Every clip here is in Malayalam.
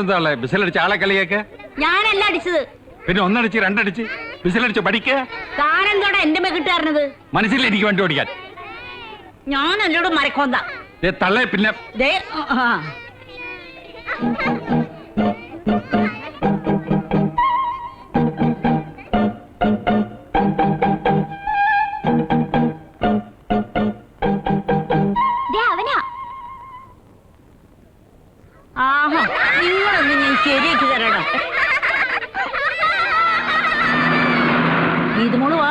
നിങ്ങളെന്താ ഉള്ളെ? ബിസിലടിച്ച് ആളെ കളിയൊക്കെ? ഞാനല്ല അടിച്ചത്. പിന്നെ ഒന്നടിച്ച് രണ്ടടിച്ച്? ബിസിലടിച്ച് പഠിക്കുക താനെന്തോടാ എന്റെ മെക്കിട്ടായിരുന്നത് മനസ്സിൽ എനിക്ക് വണ്ടി ഓടിക്കാൻ. ഞാൻ എന്നോട് മരക്കൊന്ത. ദേ തള്ളേ പിന്നെ. ദേ ആ. ആഹാ നിങ്ങളൊന്ന് ഞാൻ ശരിയാക്കി തരാടാ ഇത് മോൾ വാ.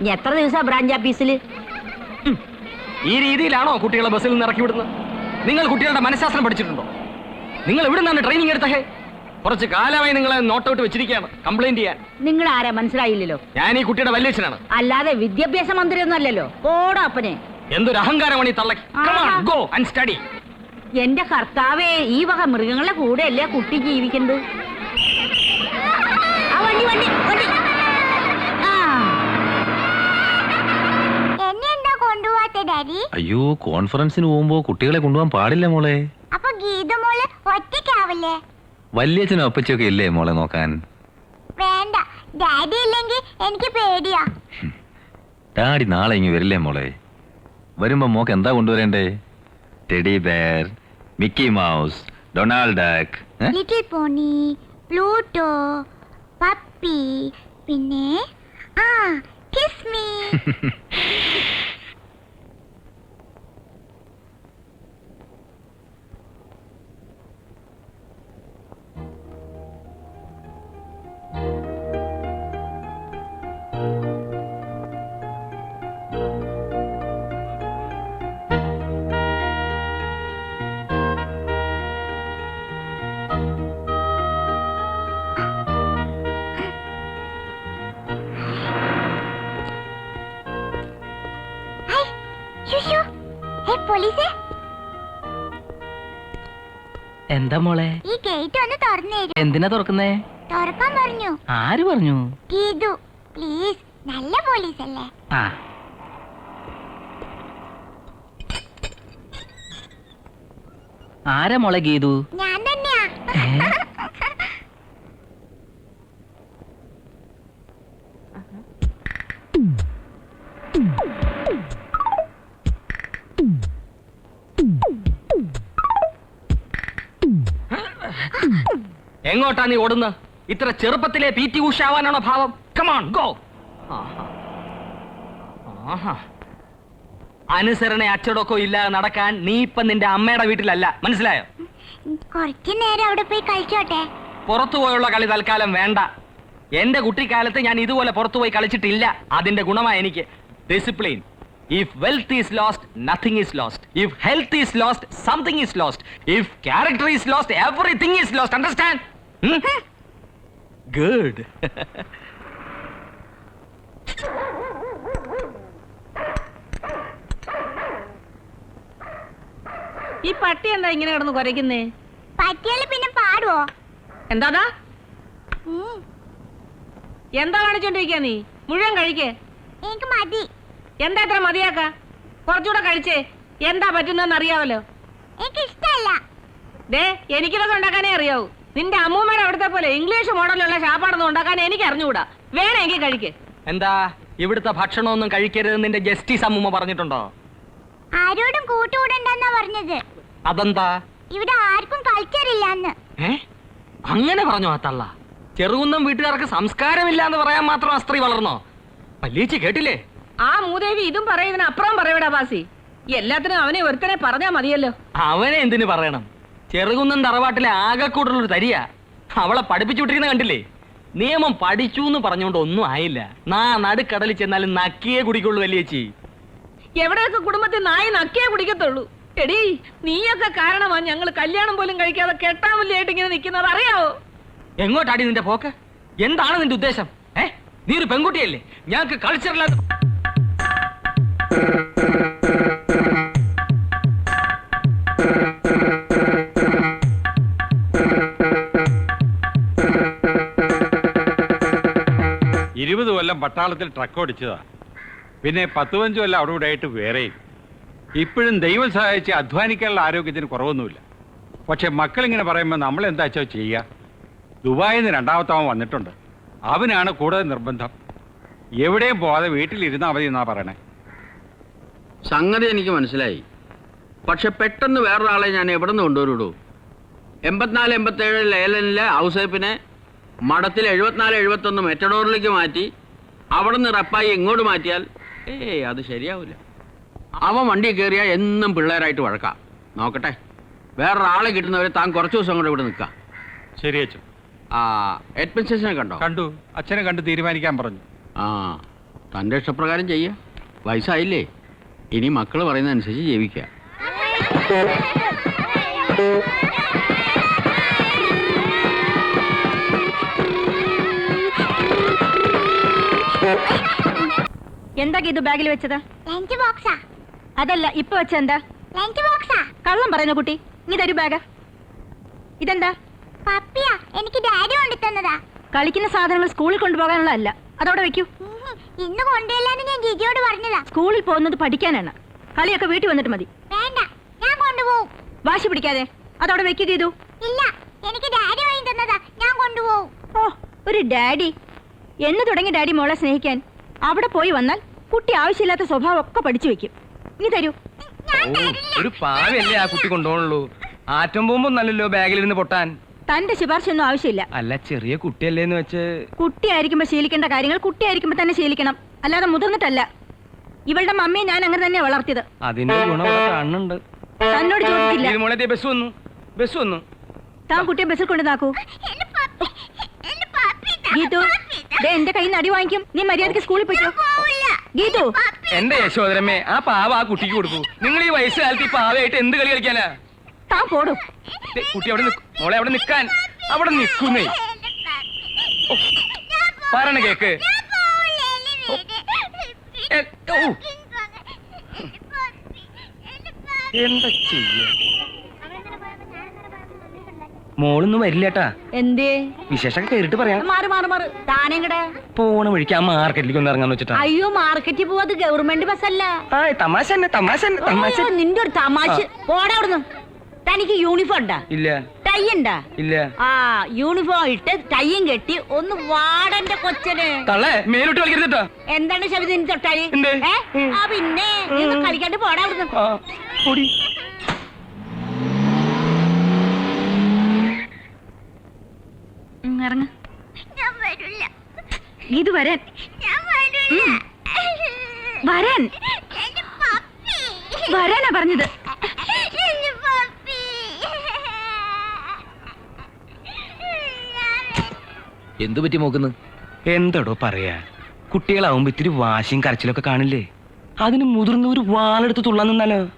ഇനി എത്ര ദിവസാ ബ്രാഞ്ച് ഓഫീസിൽ ഈ രീതിയിലാണോ കുട്ടികളെ ബസ്സിൽ നിന്ന് ഇറക്കി വിടുന്നത്? നിങ്ങൾ കുട്ടികളുടെ മനഃശാസ്ത്രം പഠിച്ചിട്ടുണ്ടോ? നിങ്ങൾ എവിടെ നിന്നാണ് ട്രെയിനിങ് എടുത്തേ കുറച്ച് കാലമായി നിങ്ങളെ നോട്ടൗട്ട് വെച്ചിരിക്കുകയാണ് കംപ്ലൈന്റ് ചെയ്യാൻ. നിങ്ങൾ ആരാ മനസ്സിലായില്ലല്ലോ? ഞാൻ ഈ കുട്ടിയുടെ വല്യച്ഛനാണ്. അല്ലാതെ വിദ്യാഭ്യാസ മന്ത്രി ഒന്നും അല്ലല്ലോ ഓടാ അപ്പനെ. എന്തൊരു അഹങ്കാരമാണ് ഈ തള്ളക്ക്. ഗോ ആൻഡ് സ്റ്റഡി എന്റെ കർത്താവേ ഈ വക മൃഗങ്ങളെ കൂടെ അല്ലേ കുട്ടി ജീവിക്കുന്നത്? ആ വണ്ടി വണ്ടി വണ്ടി. ആ. എന്നെ എന്താ ഡാഡി? അയ്യോ കോൺഫറൻസിന് പോകുമ്പോ കുട്ടികളെ കൊണ്ടുപോകാൻ പാടില്ല മോളെ. അപ്പൊ ഗീത മോൾ ഒറ്റയ്ക്കാവില്ലേ? വല്യച്ഛനും അപ്പച്ചൊക്കെ ഇല്ലേ മോളെ നോക്കാൻ? വേണ്ട ഡാഡി ഇല്ലെങ്കിൽ എനിക്ക് പേടിയാ. ഡാഡി നാളെ ഇങ്ങ് വരില്ലേ മോളെ? വരുമ്പോ മോക്ക് എന്താ കൊണ്ടുവരേണ്ടേ? Teddy bear Mickey Mouse Donald Duck ഏ? ലിറ്റിൽ പോണി പ്ലൂട്ടോ പപ്പി പിന്നെ ആ കിസ് മീ എന്താ മോളെ? ഈ ഗേറ്റ് ഒന്ന് തുറന്നു തരൂ. എന്തിനാ തുറക്കുന്നേ? തുറക്കാൻ പറഞ്ഞു. ആര് പറഞ്ഞു? ഗീതു പ്ലീസ് നല്ല പോലീസ് അല്ലേ? ആ. ആരാ മോളെ ഗീതു? ഞാൻ തന്നെയാ. എങ്ങോട്ടാ നീ ഓടുന്നത്? ഇത്ര ചെറുപ്പത്തിലെ പി ടി ഉഷ ആവാനാണോ ഭാവം? കമാൺ ഗോ അനുസരണ അച്ചടക്കോ ഇല്ലാതെ നടക്കാൻ നീ ഇപ്പൊ നിന്റെ അമ്മയുടെ വീട്ടിലല്ല. മനസ്സിലായോ? കുറച്ചു നേരം അവിടെ പോയി കളിച്ചോട്ടെ. പുറത്തു പോയുള്ള കളി തൽക്കാലം വേണ്ട. എന്റെ കുട്ടിക്കാലത്ത് ഞാൻ ഇതുപോലെ പുറത്തു പോയി കളിച്ചിട്ടില്ല. അതിന്റെ ഗുണമാണ് എനിക്ക്. Discipline if wealth is lost nothing is lost if health is lost something is lost if character is lost everything is lost understand good ഈ പട്ടി എന്താ ഇങ്ങനെ കിടന്ന് കുരയ്ക്കുന്നേ? പട്ടിയല്ല പിന്നെ പാടുവോ? എന്താടാ? ഉം, എന്താ കാണിച്ചോണ്ടിരിക്കാ നീ? മുഴുവൻ കഴിക്കേ. എനിക്ക് മതി. എന്താ ഇത്ര മതിയാക്ക? കുറച്ചുകൂടെ കഴിച്ചേ. എന്താ പറ്റുന്നതെന്ന് അറിയാവല്ലോ. എനിക്ക് ദേ എനിക്കിതൊക്കെ ഉണ്ടാക്കാനേ അറിയാവൂ. നിന്റെ അമ്മൂമ്മയുടെ അവിടുത്തെ പോലെ ഇംഗ്ലീഷ് മോഡലുള്ള ശാപ്പാടൊന്നും ഉണ്ടാക്കാൻ എനിക്ക് അറിഞ്ഞുകൂടാ. വേണമെങ്കിൽ കഴിക്കേ. എന്താ? ഇവിടുത്തെ ഭക്ഷണമൊന്നും കഴിക്കരുത് നിന്റെ ജസ്റ്റിസ് അമ്മൂമ്മ പറഞ്ഞിട്ടുണ്ടോ? ആരോടും കൂട്ടുകൂടണ്ടെന്നാ പറഞ്ഞത്. അതെന്താ? ഇവിടെ ആർക്കും ഏ? അങ്ങനെ പറഞ്ഞോ ആ തള്ള. ചെറുകുന്നം വീട്ടുകാർക്ക് സംസ്കാരമില്ല എന്ന് പറയാൻ മാത്രം ആ സ്ത്രീ വളർന്നോ? പല്ലീച്ചി കേട്ടില്ലേ? ആ മൂദേവി ഇതും പറയുന്നതിന് അപ്പുറം പറയൂടാ ബാസി. എല്ലാത്തിനും അവനെ ഒരുത്തനെ പറഞ്ഞാ മതിയല്ലോ. അവനെ എന്തിനു പറയണം? ചെറുകുന്നം തറവാട്ടിലെ ആകെക്കൂടുള്ളൊരു തരിയാ. അവളെ പഠിപ്പിച്ചു വിട്ടിരിക്കുന്ന കണ്ടില്ലേ? നിയമം പഠിച്ചു എന്ന് പറഞ്ഞുകൊണ്ട് ഒന്നും ആയില്ല. നാ നടുക്കടലിൽ ചെന്നാലും നക്കിയേ കുടിക്കുള്ളൂ വലിയച്ചി. എവിടെയൊക്കെ കുടുംബത്തിൽ നായി നക്കിയേ കുടിക്കത്തുള്ളൂ? എടീ നീയൊക്കെ കാരണമാ ഞങ്ങൾ കല്യാണം പോലും കഴിക്കാതെ കെട്ടാമല്ലായിട്ട് ഇങ്ങനെ നിൽക്കുന്നത്. അറിയാവോ? എങ്ങോട്ടാടി നിന്റെ പോക്ക്? എന്താണ് നിന്റെ ഉദ്ദേശം? ഏ? നീ ഒരു പെൺകുട്ടിയല്ലേ? ഞങ്ങൾക്ക് കൾച്ചറില്ലാത്ത പട്ടാളത്തിൽ ട്രക്ക് ഓടിച്ചതാ. പിന്നെ പത്ത് പതിനഞ്ച് കൊല്ലം അവിടെ ഇവിടെ ആയിട്ട് വേറെയും. ഇപ്പോഴും ദൈവം സഹായിച്ച് അധ്വാനിക്കാനുള്ള ആരോഗ്യത്തിന് കുറവൊന്നുമില്ല. പക്ഷെ മക്കളിങ്ങനെ പറയുമ്പോൾ നമ്മൾ എന്താ വെച്ചാൽ ചെയ്യുക ദുബായിൽ നിന്ന് രണ്ടാമത്തവൻ വന്നിട്ടുണ്ട്. അവനാണ് കൂടുതൽ നിർബന്ധം. എവിടെയും പോവാതെ വീട്ടിലിരുന്നാൽ മതി എന്നാ പറയണേ. സംഗതി എനിക്ക് മനസ്സിലായി. പക്ഷെ പെട്ടെന്ന് വേറൊരാളെ ഞാൻ എവിടെ നിന്ന് കൊണ്ടുവരുള്ളൂ എൺപത്തിനാല് എൺപത്തേഴ് ലേലനിലെ ഔസേപ്പിനെ മഠത്തിൽ എഴുപത്തിനാല് എഴുപത്തൊന്ന് മെറ്റഡോറിലേക്ക് മാറ്റി അവിടെ നിന്ന് റപ്പായി ഇങ്ങോട്ട് മാറ്റിയാൽ ഏയ് അത് ശരിയാവില്ല അവൻ വണ്ടി കയറിയാൽ എന്നും പിള്ളേരായിട്ട് വഴക്കാം നോക്കട്ടെ വേറൊരാളെ കിട്ടുന്നവരെ താൻ കുറച്ച് ദിവസം കൂടെ ഇവിടെ നിൽക്കാം ശരി അച്ഛൻ ആ അഡ്മിനിസ്ട്രേഷനെ കണ്ടോ കണ്ടു അച്ഛനെ കണ്ട് തീരുമാനിക്കാൻ പറഞ്ഞു ആ തന്റെ ഇഷ്ടപ്രകാരം ചെയ്യുക വയസ്സായില്ലേ ഇനി മക്കൾ പറയുന്നതനുസരിച്ച് ജീവിക്കുക എന്താ ഇത് ബാഗിൽ വെച്ചത്? ലഞ്ച് ബോക്സാ അതല്ല ഇപ്പൊ വെച്ച എന്താ? ലഞ്ച് ബോക്സാ കള്ളം പറയുന്ന കുട്ടി നീ തരൂ ബാഗ് ഇതെന്താ? പപ്പിയാ എനിക്ക് ഡാഡി കൊണ്ടു തന്നതാ. കളിക്കുന്ന സാധനങ്ങൾ സ്കൂളിൽ കൊണ്ടുപോകാനുള്ളതല്ല. അതവിടെ വെക്കൂ. ഇന്ന് കൊണ്ടുവരില്ലാന്ന് ഞാൻ ജിജിയോട് പറഞ്ഞതാ. സ്കൂളിൽ പോകുന്നത് പഠിക്കാനാണ്. കളിയൊക്കെ വീട്ടിൽ വന്നിട്ട് മതി. വേണ്ട ഞാൻ കൊണ്ടുപോകും വാശി പിടിക്കാതെ. അതവിടെ വെക്കുക ചെയ്തു ഇല്ല എനിക്ക് ഡാഡി വാങ്ങി തന്നതാ. ഞാൻ കൊണ്ടുപോകും ഓ ഒരു ഡാഡി. എന്ന് തുടങ്ങി ഡാഡി മോളെ സ്നേഹിക്കാൻ. അവിടെ പോയി വന്നാൽ കുട്ടി ആവശ്യമില്ലാത്ത സ്വഭാവം ഒക്കെ പഠിച്ചു വെക്കും. നീ തരൂ. ഒരു പാവല്ലേ ആ കുട്ടി കൊണ്ടുപോകണുള്ളൂ ആറ്റം പോകുമ്പോ നല്ലല്ലോ ബാഗിലിരുന്ന് പൊട്ടാൻ. തന്റെ ശുപാർശ ഒന്നും ആവശ്യമില്ല. അല്ല ചെറിയ കുട്ടിയല്ലേ എന്ന് വെച്ച്? കുട്ടിയായിരിക്കുമ്പോ ശീലിക്കേണ്ട കാര്യങ്ങൾ കുട്ടിയായിരിക്കുമ്പോ തന്നെ ശീലിക്കണം. അല്ലാതെ മുതിർന്നിട്ടല്ല. ഇവളുടെ മമ്മിയെ ഞാൻ അങ്ങനെ തന്നെ വളർത്തിയത്. അതിന്റെ ഗുണം തന്നോട് ചോദിച്ചില്ല. ദേ ബസ് വന്നു. ബസ് വന്നു. താൻ കുട്ടിയെ ബസ്സിൽ കൊണ്ടുനാക്കൂ എന്റെ പപ്പി എന്റെ പപ്പി ഇതാ, ഗീതു ദേ എന്റെ കയ്യിൽ നടി അടി വാങ്ങിക്കും നീ മര്യാദയ്ക്ക് സ്കൂളിൽ പോയിക്കോ പോവില്ല. ഗീതു. എന്റെ യശോദരമ്മേ ആ പാവ ആ കുട്ടിക്ക് കൊടുക്കൂ നിങ്ങൾ ഈ വയസ്സുകാലത്ത് ഈ പാവയായിട്ട് എന്ത് കളി കളിക്കാനാ താൻ പോടും ദേ, കുട്ടി അവിടെ നിക്ക്. മോളെ അവിടെ നിൽക്കാൻ അവിടെ നിക്കുന്നേ പോ- പറയണ കേക്ക്. എ, ഓ. എന്താ ചെയ്യാ മോളൊന്നും വരില്ലേട്ടാ എന്തേ? വിശേഷമൊക്കെ കേറിട്ട് പറയാം. മാറി മാറി മാറി. താനെങ്ങടെ പോണ വഴിക്ക് ആ മാർക്കറ്റിലേക്ക് ഒന്ന് ഇറങ്ങാന്ന് വെച്ചിട്ടാ അയ്യോ മാർക്കറ്റിൽ പോവാത് ഗവൺമെന്റ് ബസ് അല്ല. തമാശ തന്നെ തമാശ തന്നെ തമാശ. നിന്റെ ഒരു തമാശ. പോടാ അവിടുന്ന്. തനിക്ക് യൂണിഫോം ഉണ്ടാ ഇല്ല. ടൈ ഉണ്ടാ ഇല്ല. ആ യൂണിഫോം ഇട്ട് ടൈയും കെട്ടി ഒന്ന് വാടന്റെ കൊച്ചന്. തള്ളേ മേലോട്ട് കളിക്കരുത് എന്താണ് നിന്റെ തൊട്ടാൽ? ആ പിന്നെ കളിക്കാണ്ട് പോടാ അവിടുന്ന് ആ പൊടി ഉം, ഇറങ്ങ്. ഞാൻ വരില്ല. വരാൻ ഞാൻ വരില്ല. വരാൻ. വരാനാ പറഞ്ഞത്. എന്തു പറ്റി നോക്കുന്നു എന്തടോ പറയാ? കുട്ടികളാവുമ്പോ ഇത്തിരി വാശിയും കരച്ചിലൊക്കെ കാണില്ലേ? അതിന് മുതിർന്ന ഒരു വാളെടുത്ത് തുള്ളാൻ നിന്നാലോ?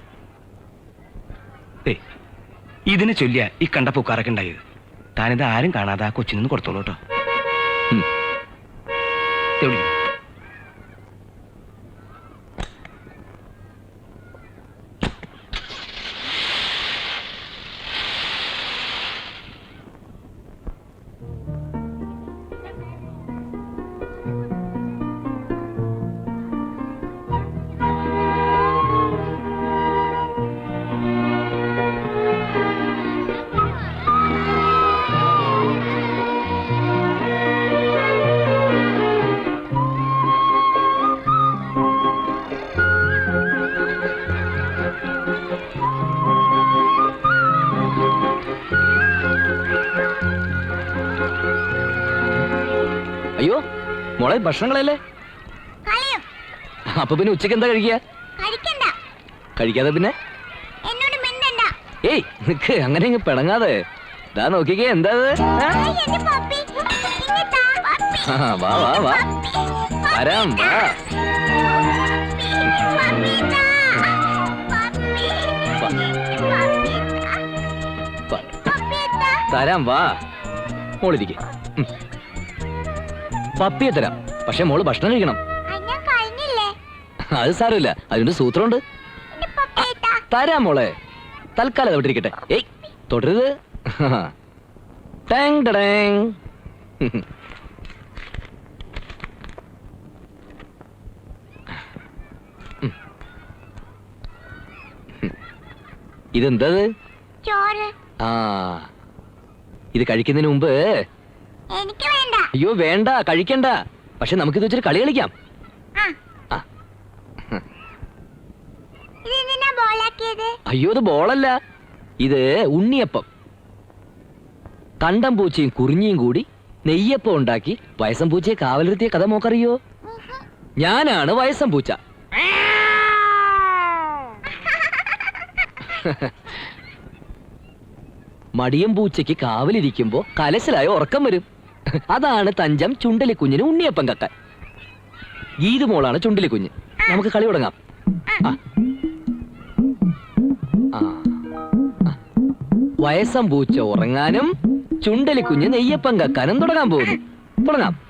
ഇതിനെ ചൊല്ലിയ ഈ കണ്ട പൂക്കാരൊക്കെ ഉണ്ടായത്. താനിത് ആരും കാണാതെ ആ കൊച്ചിനൊന്ന് കൊടുത്തോളൂ കേട്ടോ. ഭക്ഷണങ്ങളല്ലേ. അപ്പൊ പിന്നെ ഉച്ചയ്ക്ക് എന്താ കഴിക്കുക. കഴിക്കാതെ പിന്നെ. ഏയ് നിക്ക് അങ്ങനെ ഇങ്ങ് പിണങ്ങാതെ. ഇതാ നോക്കിക്കേ എന്താ വാ വാ വാ. വരാം വാ. തരാം വാ. മോളിരിക്കെ. പപ്പിയെ തരാം പക്ഷെ മോൾ ഭക്ഷണം കഴിക്കണം. അത് സാരമില്ല. അതിന്റെ സൂത്രമുണ്ട്. തരാം മോളെ. തൽക്കാലം വിട്ടിരിക്കട്ടെ. ഏയ് തൊടരുത്. ടാങ് ടടാങ്. ഇതെന്താ ഇത്? ആ. ഇത് കഴിക്കുന്നതിന് മുമ്പ് എനിക്ക് വേണ്ട. അയ്യോ വേണ്ട കഴിക്കണ്ട. പക്ഷെ നമുക്കിത് വെച്ചൊരു കളി കളിക്കാം. ആ. ആ. ഇത് എന്തിനാ ബോളാക്കിയത്? അയ്യോ ഇത് ബോളല്ല. ഇത് ഉണ്ണിയപ്പം. കണ്ടം പൂച്ചയും കുറിഞ്ഞിയും കൂടി നെയ്യപ്പം ഉണ്ടാക്കി വയസ്സം പൂച്ചയെ കാവലിരുത്തിയ കഥ മോക്കറിയോ? ഞാനാണ് വയസ്സം പൂച്ച. മടിയം പൂച്ചയ്ക്ക് കാവലിരിക്കുമ്പോ കലശലായ ഉറക്കം വരും. അതാണ് തഞ്ചം ചുണ്ടലിക്കുഞ്ഞിന് ഉണ്ണിയപ്പം കക്കാൻ ഗീത് മോളാണ് ചുണ്ടലിക്കുഞ്ഞ് നമുക്ക് കളി തുടങ്ങാം. വയസ്സം പൂച്ച ഉറങ്ങാനും ചുണ്ടലിക്കുഞ്ഞ് നെയ്യപ്പം കക്കാനും തുടങ്ങാൻ പോകുന്നു. തുടങ്ങാം.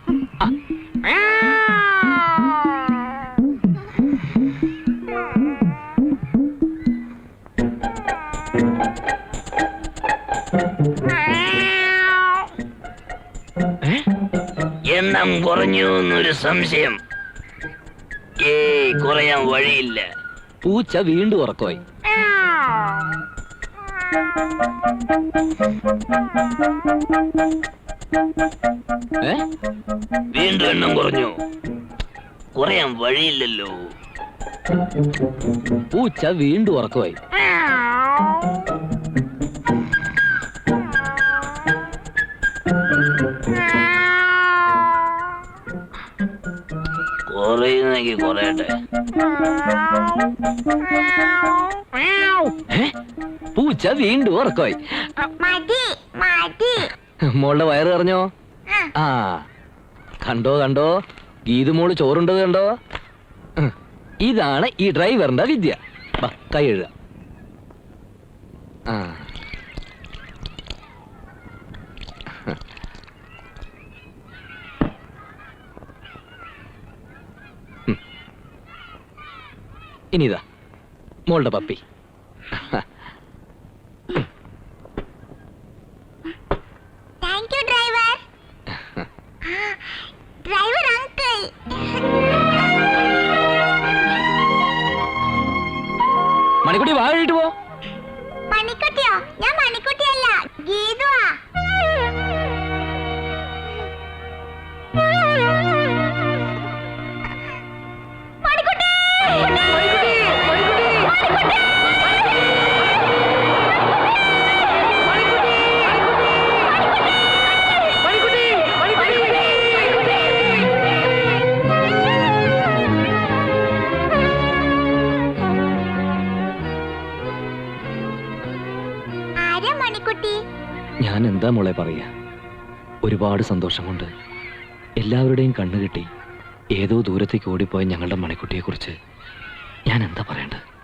എണ്ണം കുറഞ്ഞു എന്നൊരു സംശയം. ഏയ് കുറയാൻ വഴിയില്ല. പൂച്ച വീണ്ടും ഉറക്കമായി. ഏ? വീണ്ടും എണ്ണം കുറഞ്ഞു. കുറയാൻ വഴിയില്ലല്ലോ. പൂച്ച വീണ്ടും ഉറക്കമായി. കുറയട്ടെ പൂച്ച വീണ്ടും ഉറക്കോയി മോളുടെ വയറ് പറഞ്ഞോ ആ. കണ്ടോ കണ്ടോ? ഗീതു മോൾ ചോറുണ്ടത് കണ്ടോ? ഇതാണ് ഈ ഡ്രൈവറിന്റെ വിദ്യ. കൈ എഴുതാം. ആ. ഇനി ഇതാ മോളുടെ puppy. Thank you driver driver uncle Manikkutty വാഴിട്ട് പോ. മണിക്കുട്ടിയോ? ഞാൻ മണിക്കുട്ടിയല്ല ഗീതുവാ. മോളെ പറയാ. ഒരുപാട് സന്തോഷം കൊണ്ട് എല്ലാവരുടെയും കണ്ണു കിട്ടി. ഏതോ ദൂരത്തേക്ക് ഓടിപ്പോയ ഞങ്ങളുടെ മണിക്കുട്ടിയെക്കുറിച്ച് ഞാൻ എന്താ പറയേണ്ടത്?